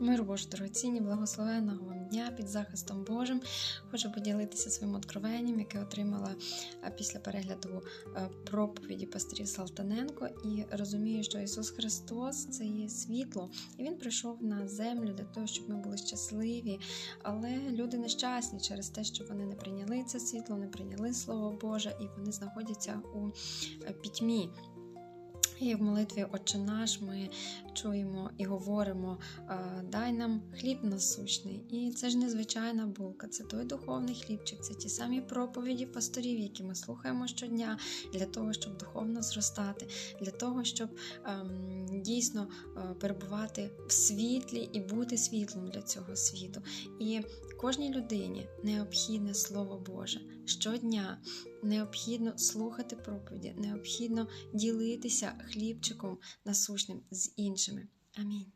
Мир Божий, дорогоцінні, благословенного вам дня під захистом Божим. Хочу поділитися своїм откровенням, яке отримала е, після перегляду е, проповіді пастирів Салтаненко. І розумію, що Ісус Христос це є світло, і Він прийшов на землю для того, щоб ми були щасливі. Але люди нещасні через те, що вони не прийняли це світло, не прийняли Слово Боже, і вони знаходяться у е, пітьмі. І в молитві Отче наш ми чуємо і говоримо: дай нам хліб насущний. І це ж незвичайна булка, це той духовний хлібчик, це ті самі проповіді пасторів, які ми слухаємо щодня, для того, щоб духовно зростати, для того, щоб ем, дійсно е, перебувати в світлі і бути світлом для цього світу. І кожній людині необхідне Слово Боже щодня. Необхідно слухати проповіді, необхідно ділитися хлібчиком насущним з іншими. Амінь.